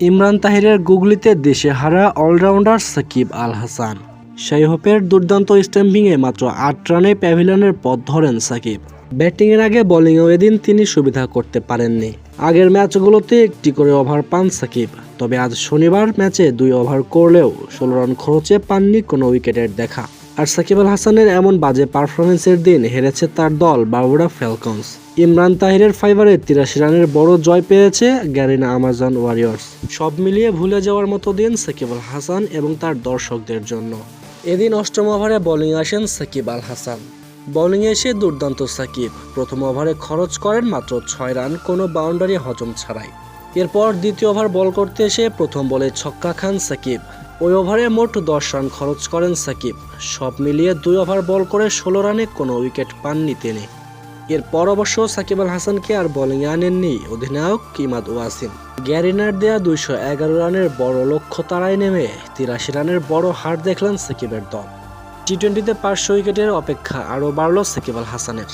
ইমরান তাহিরের গুগলিতে দেশে হারা অলরাউন্ডার সাকিব আল হাসান। সেই হোপের দুর্দান্ত স্ট্যাম্পিংয়ে মাত্র আট রানে প্যাভিলিয়নের পথ ধরেন সাকিব। ব্যাটিংয়ের আগে বোলিংয়েও এদিন তিনি সুবিধা করতে পারেননি। আগের ম্যাচগুলোতে একটি করে ওভার পান সাকিব, তবে আজ শনিবার ম্যাচে দুই ওভার করলেও ষোলো রান খরচে পাননি কোনো উইকেটের দেখা। আর সাকিব আল হাসানের এমন বাজে পারফরমেন্সের দিন হেরেছে তার দল বারুড়া ফ্যালকনস ইমরান তাহিরের ফাইবারে তিরাশি রানের বড় জয় পেয়েছে গ্যারিনা আমাজন ওয়ারিয়র্স সব মিলিয়ে ভুলে যাওয়ার মতো দিন সাকিব আল হাসান এবং তার দর্শকদের জন্য। এদিন অষ্টম ওভারে বোলিং আসেন সাকিব আল হাসান। বোলিংয়ে এসে দুর্দান্ত সাকিব। প্রথম ওভারে খরচ করেন মাত্র ছয় রান, কোনো বাউন্ডারি হজম ছাড়াই। এরপর দ্বিতীয় ওভার বল করতে এসে প্রথম বলে ছক্কা খান সাকিব। ওই ওভারে মোট দশ রান খরচ করেন সাকিব। সব মিলিয়ে দুই ওভার বল করে ষোলো রানে কোনো উইকেট পাননি তিনি। এরপর অবশ্য সাকিব আল হাসানকে আর বোলিংয়ে আনেননি অধিনায়ক কিমাদ ওয়াসিম। গ্যারিনার দেয়া দুইশো এগারো রানের বড় লক্ষ্য তারায় নেমে তিরাশি রানের বড় হার দেখলেন সাকিবের দল। টি টোয়েন্টিতে পাঁচশো উইকেটের অপেক্ষা আরও বাড়ল সাকিব আল হাসানের।